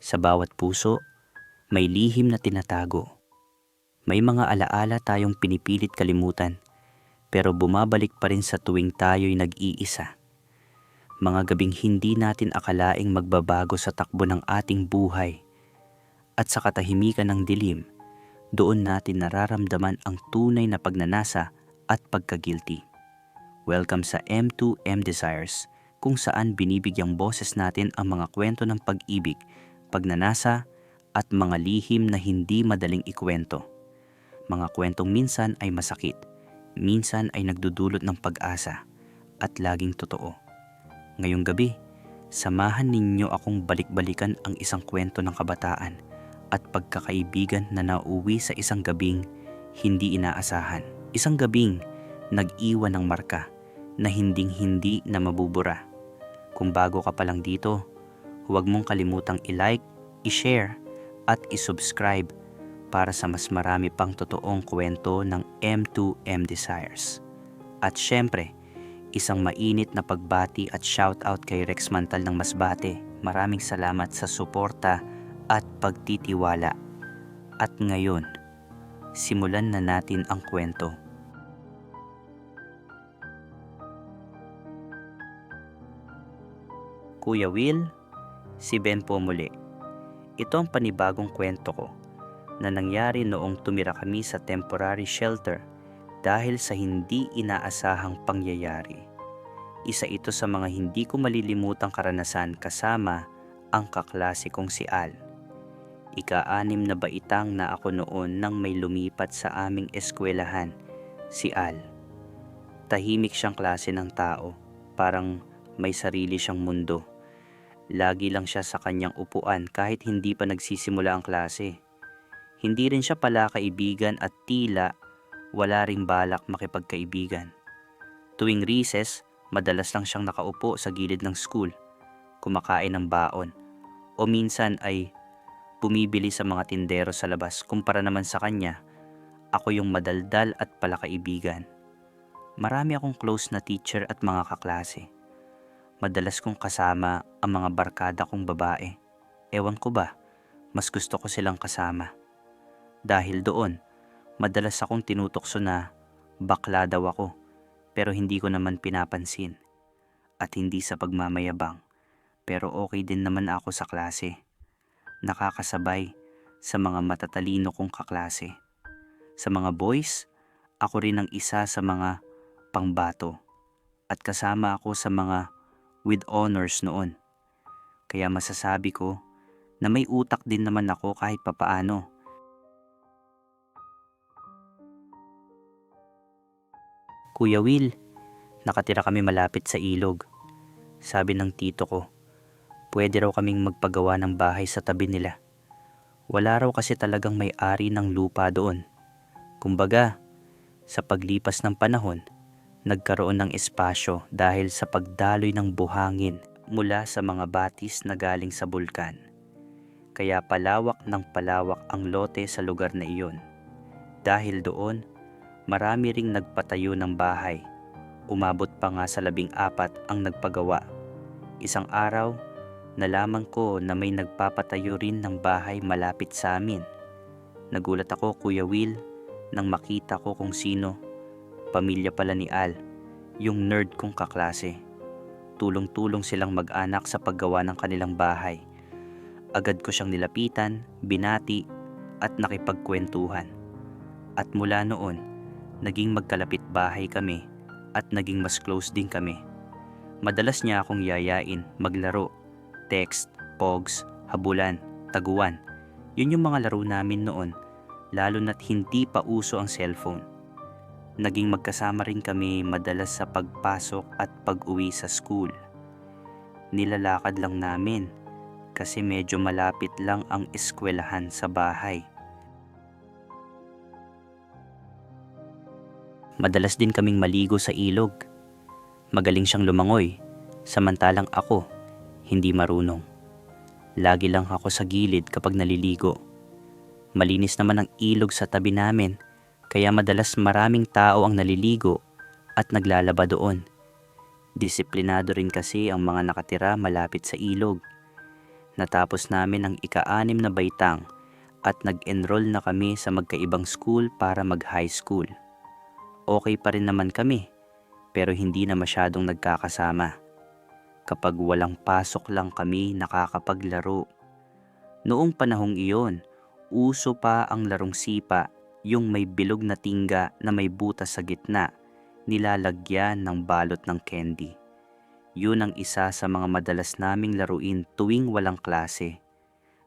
Sa bawat puso, may lihim na tinatago. May mga alaala tayong pinipilit kalimutan, pero bumabalik pa rin sa tuwing tayo'y nag-iisa. Mga gabing hindi natin akalaing magbabago sa takbo ng ating buhay. At sa katahimikan ng dilim, doon natin nararamdaman ang tunay na pagnanasa at pagkagilty. Welcome sa M2M Desires, kung saan binibigyang boses natin ang mga kwento ng pag-ibig, pagnanasa, at mga lihim na hindi madaling ikwento. Mga kwentong minsan ay masakit, minsan ay nagdudulot ng pag-asa, at laging totoo. Ngayong gabi, samahan ninyo akong balik-balikan ang isang kwento ng kabataan at pagkakaibigan na nauwi sa isang gabing hindi inaasahan. Isang gabing nag-iwan ng marka na hinding-hindi na mabubura. Kung bago ka pa lang dito, huwag mong kalimutang i-like, i-share, at i-subscribe para sa mas marami pang totoong kwento ng M2M Desires. At syempre, isang mainit na pagbati at shoutout kay Rex Mantal ng Masbate. Maraming salamat sa suporta at pagtitiwala. At ngayon, simulan na natin ang kwento. Kuya Will, si Ben po muli. Ito ang panibagong kwento ko na nangyari noong tumira kami sa temporary shelter dahil sa hindi inaasahang pangyayari. Isa ito sa mga hindi ko malilimutang karanasan kasama ang kaklase kong si Al. Ika-anim na baitang na ako noon nang may lumipat sa aming eskwelahan, si Al. Tahimik siyang klase ng tao, parang may sarili siyang mundo. Lagi lang siya sa kanyang upuan kahit hindi pa nagsisimula ang klase. Hindi rin siya pala kaibigan at tila wala ring balak makipagkaibigan. Tuwing recess, madalas lang siyang nakaupo sa gilid ng school, kumakain ng baon, o minsan ay bumibili sa mga tindero sa labas kumpara naman sa kanya, ako yung madaldal at palakaibigan. Marami akong close na teacher at mga kaklase. Madalas kong kasama ang mga barkada kong babae. Ewan ko ba, mas gusto ko silang kasama. Dahil doon, madalas akong tinutokso na bakla daw ako pero hindi ko naman pinapansin. At hindi sa pagmamayabang pero okay din naman ako sa klase. Nakakasabay sa mga matatalino kong kaklase. Sa mga boys, ako rin ang isa sa mga pangbato at kasama ako sa mga with honors noon. Kaya masasabi ko na may utak din naman ako kahit papaano. Kuya Will, nakatira kami malapit sa ilog. Sabi ng tito ko, pwede raw kaming magpagawa ng bahay sa tabi nila. Wala raw kasi talagang may-ari ng lupa doon. Kumbaga, sa paglipas ng panahon, nagkaroon ng espasyo dahil sa pagdaloy ng buhangin mula sa mga batis na galing sa bulkan. Kaya palawak ng palawak ang lote sa lugar na iyon. Dahil doon, marami ring nagpatayo ng bahay. Umabot pa nga sa labing apat ang nagpagawa. Isang araw, nalaman ko na may nagpapatayo rin ng bahay malapit sa amin. Nagulat ako, Kuya Will, nang makita ko kung sino Pamilya pala ni Al, yung nerd kong kaklase. Tulong-tulong silang mag-anak sa paggawa ng kanilang bahay. Agad ko siyang nilapitan, binati, at nakipagkwentuhan. At mula noon, naging magkalapit bahay kami at naging mas close din kami. Madalas niya akong yayain, maglaro, text, pogs, habulan, taguan. Yun yung mga laro namin noon, lalo na't hindi pa uso ang cellphone. Naging magkasama rin kami madalas sa pagpasok at pag-uwi sa school. Nilalakad lang namin kasi medyo malapit lang ang eskwelahan sa bahay. Madalas din kaming maligo sa ilog. Magaling siyang lumangoy, samantalang ako, hindi marunong. Lagi lang ako sa gilid kapag naliligo. Malinis naman ang ilog sa tabi namin kaya madalas maraming tao ang naliligo at naglalaba doon. Disiplinado rin kasi ang mga nakatira malapit sa ilog. Natapos namin ang ika-anim na baitang at nag-enroll na kami sa magkaibang school para mag-high school. Okay pa rin naman kami, pero hindi na masyadong nagkakasama. Kapag walang pasok lang kami nakakapaglaro. Noong panahong iyon, uso pa ang larong sipa, yung may bilog na tingga na may butas sa gitna, nilalagyan ng balot ng candy. Yun ang isa sa mga madalas naming laruin tuwing walang klase.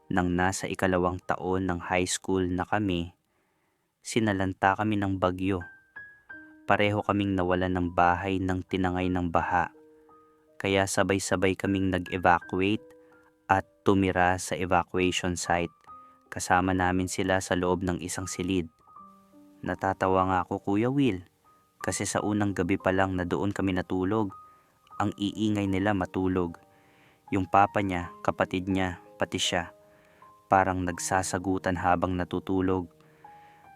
Nang nasa ikalawang taon ng high school na kami, sinalanta kami ng bagyo. Pareho kaming nawalan ng bahay ng tinangay ng baha. Kaya sabay-sabay kaming nag-evacuate at tumira sa evacuation site. Kasama namin sila sa loob ng isang silid. Natatawa nga ako Kuya Will kasi sa unang gabi pa lang na doon kami natulog ang iingay nila matulog. Yung papa niya, kapatid niya, pati siya, parang nagsasagutan habang natutulog.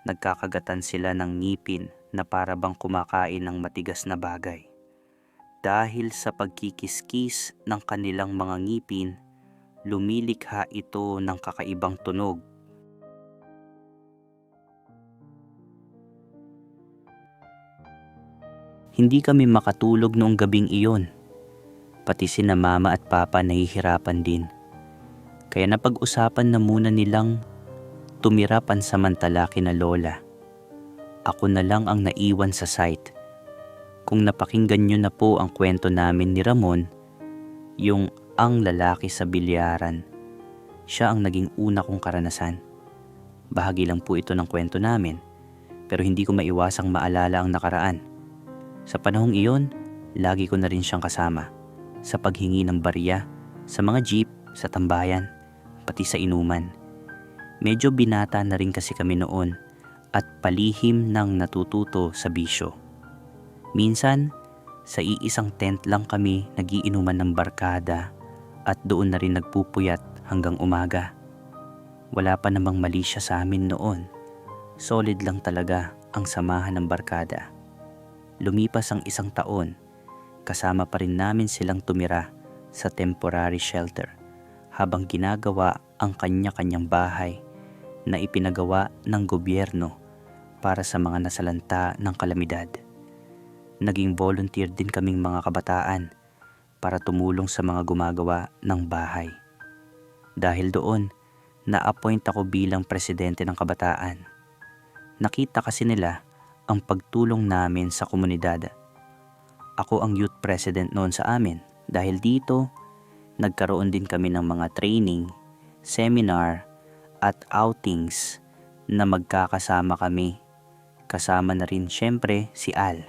Nagkakagatan sila ng ngipin na para bang kumakain ng matigas na bagay. Dahil sa pagkikiskis ng kanilang mga ngipin, lumilikha ito ng kakaibang tunog. Hindi kami makatulog noong gabing iyon. Pati sina mama at papa nahihirapan din. Kaya napag-usapan na muna nilang tumira pansamantala kina lola. Ako na lang ang naiwan sa site. Kung napakinggan nyo na po ang kwento namin ni Ramon, yung ang lalaki sa bilyaran, siya ang naging una kong karanasan. Bahagi lang po ito ng kwento namin, pero hindi ko maiwasang maalala ang nakaraan. Sa panahong iyon, lagi ko na rin siyang kasama sa paghingi ng barya, sa mga jeep, sa tambayan, pati sa inuman. Medyo binata na rin kasi kami noon at palihim ng natututo sa bisyo. Minsan, sa iisang tent lang kami nagiinuman ng barkada at doon na rin nagpupuyat hanggang umaga. Wala pa namang mali siya sa amin noon. Solid lang talaga ang samahan ng barkada. Lumipas ang isang taon, kasama pa rin namin silang tumira sa temporary shelter habang ginagawa ang kanya-kanyang bahay na ipinagawa ng gobyerno para sa mga nasalanta ng kalamidad. Naging volunteer din kaming mga kabataan para tumulong sa mga gumagawa ng bahay. Dahil doon, na-appoint ako bilang presidente ng kabataan. Nakita kasi nila ang pagtulong namin sa komunidad. Ako ang youth president noon sa amin dahil dito nagkaroon din kami ng mga training, seminar at outings na magkakasama kami. Kasama na rin syempre si Al.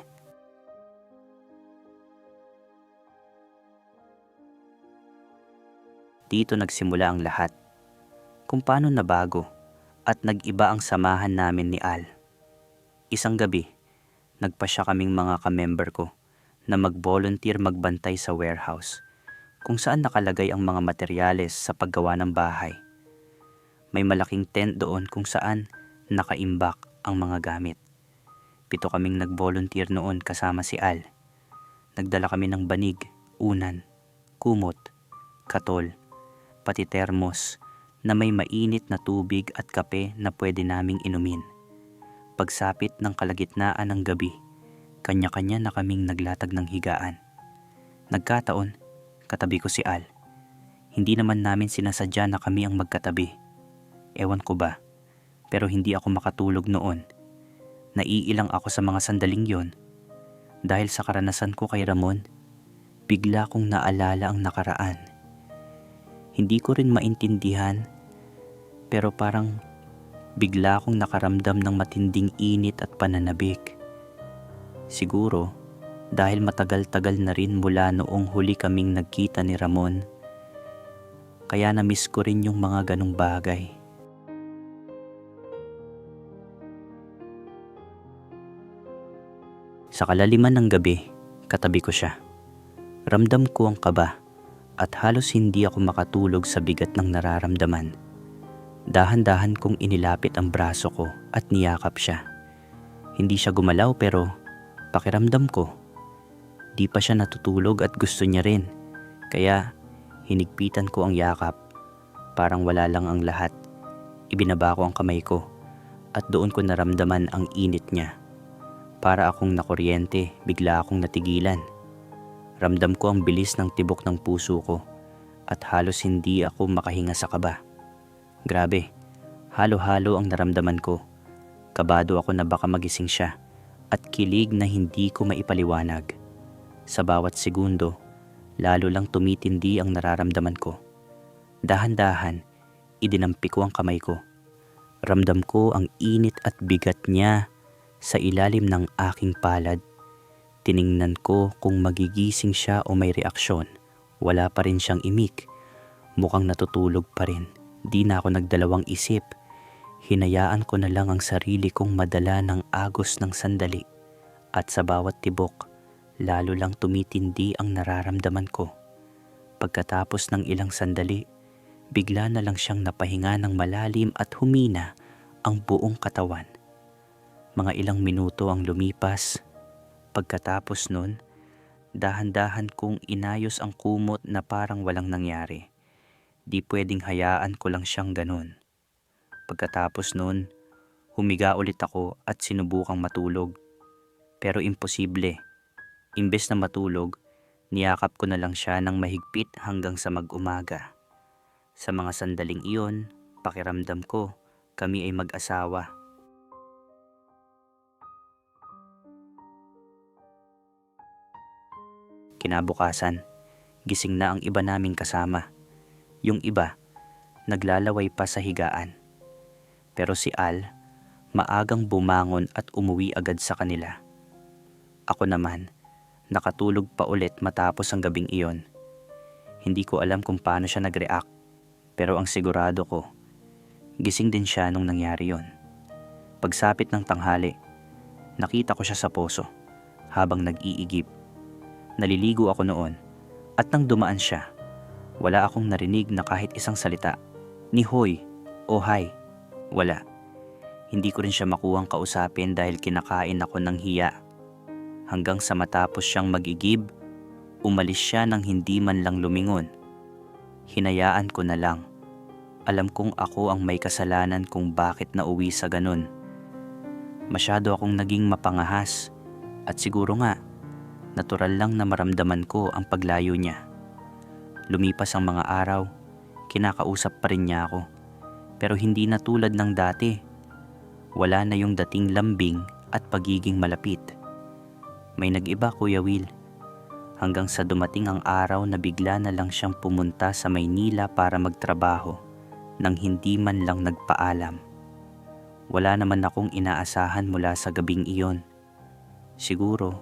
Dito nagsimula ang lahat. Kung paano nabago at nag-iba ang samahan namin ni Al. Isang gabi, nagpa siya kaming mga kamember ko na mag-volunteer magbantay sa warehouse kung saan nakalagay ang mga materyales sa paggawa ng bahay. May malaking tent doon kung saan nakaimbak ang mga gamit. Pito kaming nag-volunteer noon kasama si Al. Nagdala kami ng banig, unan, kumot, katol, pati termos na may mainit na tubig at kape na pwede naming inumin pagsapit ng kalagitnaan ng gabi, kanya-kanya na kaming naglatag ng higaan. Nagkataon, katabi ko si Al. Hindi naman namin sinasadya na kami ang magkatabi. Ewan ko ba, pero hindi ako makatulog noon. Naiilang ako sa mga sandaling yon. Dahil sa karanasan ko kay Ramon, bigla kong naalala ang nakaraan. Hindi ko rin maintindihan, pero parang bigla akong nakaramdam ng matinding init at pananabik. Siguro, dahil matagal-tagal na rin mula noong huli kaming nagkita ni Ramon, kaya na-miss ko rin yung mga ganong bagay. Sa kalaliman ng gabi, katabi ko siya. Ramdam ko ang kaba at halos hindi ako makatulog sa bigat ng nararamdaman. Dahan-dahan kong inilapit ang braso ko at niyakap siya. Hindi siya gumalaw pero pakiramdam ko. Di pa siya natutulog at gusto niya rin. Kaya hinigpitan ko ang yakap parang wala lang ang lahat. Ibinaba ko ang kamay ko at doon ko naramdaman ang init niya. Para akong nakuryente, bigla akong natigilan. Ramdam ko ang bilis ng tibok ng puso ko at halos hindi ako makahinga sa kaba. Grabe, halo-halo ang naramdaman ko. Kabado ako na baka magising siya at kilig na hindi ko maipaliwanag. Sa bawat segundo, lalo lang tumitindi ang nararamdaman ko. Dahan-dahan, idinampi ko ang kamay ko. Ramdam ko ang init at bigat niya sa ilalim ng aking palad. Tiningnan ko kung magigising siya o may reaksyon. Wala pa rin siyang imik. Mukhang natutulog pa rin. Di na ako nagdalawang isip. Hinayaan ko na lang ang sarili kong madala ng agos ng sandali. At sa bawat tibok, lalo lang tumitindi ang nararamdaman ko. Pagkatapos ng ilang sandali, bigla na lang siyang napahinga ng malalim at humina ang buong katawan. Mga ilang minuto ang lumipas. Pagkatapos nun, dahan-dahan kong inayos ang kumot na parang walang nangyari. Di pwedeng hayaan ko lang siyang ganun. Pagkatapos nun, humiga ulit ako at sinubukang matulog. Pero imposible. Imbes na matulog, niyakap ko na lang siya ng mahigpit hanggang sa mag-umaga. Sa mga sandaling iyon, pakiramdam ko, kami ay mag-asawa. Kinabukasan, gising na ang iba naming kasama. Yung iba, naglalaway pa sa higaan. Pero si Al, maagang bumangon at umuwi agad sa kanila. Ako naman, nakatulog pa ulit matapos ang gabing iyon. Hindi ko alam kung paano siya nag-react, pero ang sigurado ko, gising din siya nung nangyari yon. Pagsapit ng tanghali, nakita ko siya sa poso habang nag-iigib. Naliligo ako noon at nang dumaan siya, wala akong narinig na kahit isang salita, ni hoy o hi, wala. Hindi ko rin siya makuhang kausapin dahil kinakain ako ng hiya. Hanggang sa matapos siyang magigib, umalis siya nang hindi man lang lumingon. Hinayaan ko na lang. Alam kong ako ang may kasalanan kung bakit nauwi sa ganun. Masyado akong naging mapangahas at siguro nga, natural lang na maramdaman ko ang paglayo niya. Lumipas ang mga araw, kinakausap pa rin niya ako. Pero hindi na tulad ng dati. Wala na yung dating lambing at pagiging malapit. May nag-iba Kuya Will. Hanggang sa dumating ang araw na bigla na lang siyang pumunta sa Maynila para magtrabaho nang hindi man lang nagpaalam. Wala naman akong inaasahan mula sa gabing iyon. Siguro,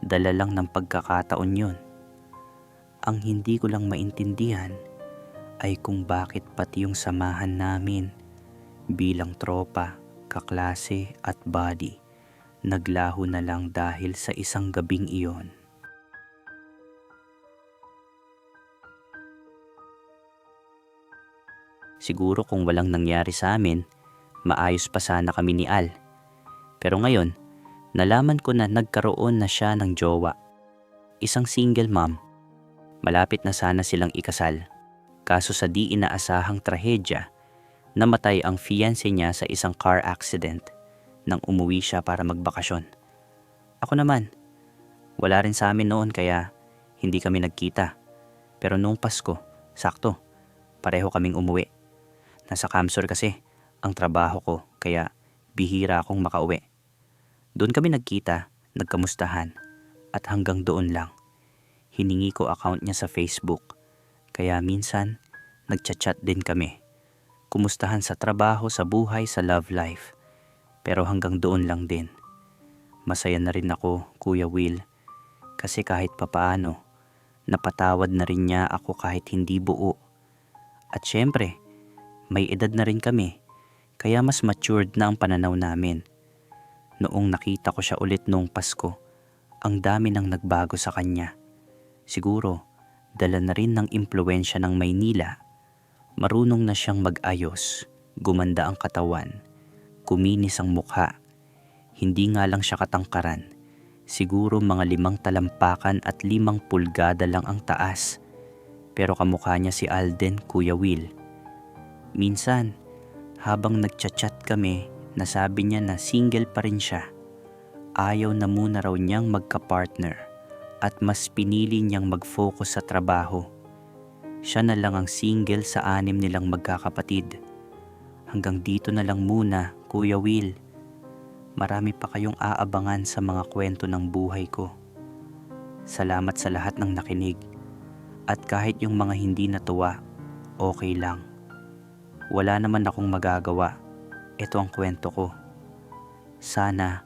dala lang ng pagkakataon yun. Ang hindi ko lang maintindihan ay kung bakit pati yung samahan namin bilang tropa, kaklase at body naglaho na lang dahil sa isang gabing iyon. Siguro kung walang nangyari sa amin, maayos pa sana kami ni Al. Pero ngayon, nalaman ko na nagkaroon na siya ng jowa. Isang single mom. Malapit na sana silang ikasal. Kaso sa di inaasahang trahedya, namatay ang fiancé niya sa isang car accident nang umuwi siya para magbakasyon. Ako naman, wala rin sa amin noon kaya hindi kami nagkita. Pero noong Pasko, sakto, pareho kaming umuwi. Nasa Camsor kasi ang trabaho ko kaya bihira akong makauwi. Doon kami nagkita, nagkamustahan at hanggang doon lang. Hiningi ko account niya sa Facebook kaya minsan nagchat-chat din kami. Kumustahan sa trabaho, sa buhay, sa love life. Pero hanggang doon lang din. Masaya na rin ako, Kuya Will, kasi kahit papaano, napatawad na rin niya ako kahit hindi buo. At syempre, may edad na rin kami, kaya mas matured na ang pananaw namin. Noong nakita ko siya ulit noong Pasko, ang dami nang nagbago sa kanya. Siguro, dala na rin ng impluensya ng Maynila. Marunong na siyang mag-ayos, gumanda ang katawan, kuminis ang mukha. Hindi nga lang siya katangkaran, siguro mga limang talampakan at limang pulgada lang ang taas. Pero kamukha niya si Alden, Kuya Will Minsan, habang nagchat-chat kami, nasabi niya na single pa rin siya. Ayaw na muna raw niyang magka-partner at mas pinili niyang mag-focus sa trabaho. Siya na lang ang single sa anim nilang magkakapatid. Hanggang dito na lang muna, Kuya Will. Marami pa kayong aabangan sa mga kwento ng buhay ko. Salamat sa lahat ng nakinig. At kahit yung mga hindi natuwa, okay lang. Wala naman akong magagawa. Ito ang kwento ko. Sana,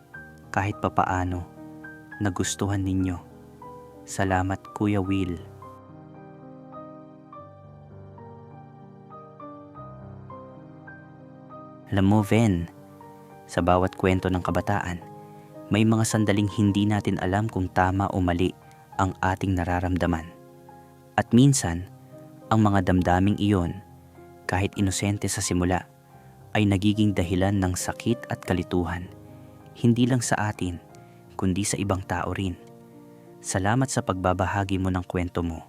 kahit papaano, nagustuhan ninyo. Salamat Kuya Will. Alam mo, Ven, sa bawat kwento ng kabataan, may mga sandaling hindi natin alam kung tama o mali ang ating nararamdaman. At minsan, ang mga damdaming iyon, kahit inosente sa simula, ay nagiging dahilan ng sakit at kalituhan, hindi lang sa atin, kundi sa ibang tao rin. Salamat sa pagbabahagi mo ng kwento mo.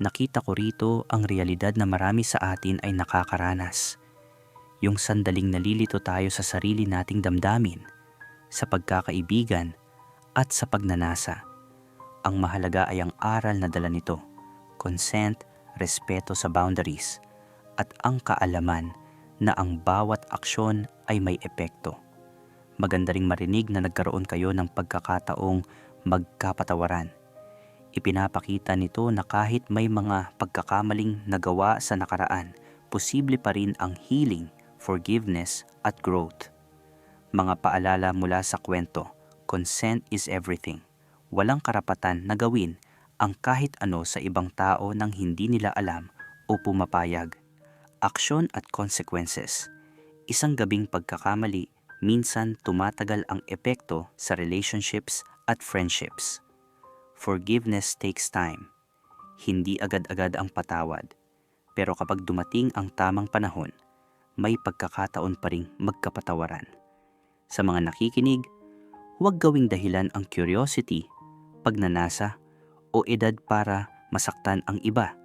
Nakita ko rito ang realidad na marami sa atin ay nakakaranas. Yung sandaling nalilito tayo sa sarili nating damdamin, sa pagkakaibigan at sa pagnanasa. Ang mahalaga ay ang aral na dala nito, consent, respeto sa boundaries, at ang kaalaman na ang bawat aksyon ay may epekto. Maganda ring marinig na nagkaroon kayo ng pagkakataong magkapatawaran. Ipinapakita nito na kahit may mga pagkakamaling nagawa sa nakaraan, posible pa rin ang healing, forgiveness at growth. Mga paalala mula sa kwento, consent is everything. Walang karapatan na gawin ang kahit ano sa ibang tao nang hindi nila alam o pumapayag. Aksyon at consequences. Isang gabing pagkakamali, minsan tumatagal ang epekto sa relationships at friendships. Forgiveness takes time. Hindi agad-agad ang patawad. Pero kapag dumating ang tamang panahon, may pagkakataon pa ring magkapatawaran. Sa mga nakikinig, huwag gawing dahilan ang curiosity, pagnanasa, o edad para masaktan ang iba.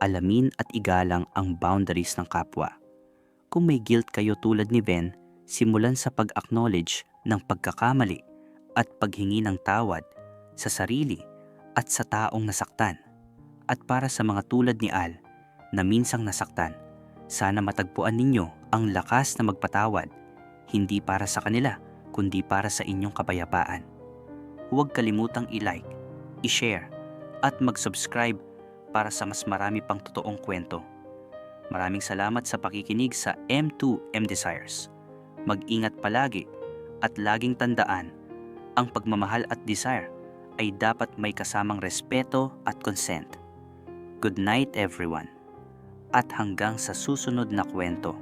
Alamin at igalang ang boundaries ng kapwa. Kung may guilt kayo tulad ni Ben, simulan sa pag-acknowledge ng pagkakamali at paghingi ng tawad sa sarili at sa taong nasaktan. At para sa mga tulad ni Al na minsang nasaktan, sana matagpuan ninyo ang lakas na magpatawad, hindi para sa kanila, kundi para sa inyong kapayapaan. Huwag kalimutang i-like, i-share, at mag-subscribe para sa mas marami pang totoong kwento. Maraming salamat sa pakikinig sa M2M Desires. Mag-ingat palagi at laging tandaan, ang pagmamahal at desire ay dapat may kasamang respeto at consent. Good night everyone. At hanggang sa susunod na kwento.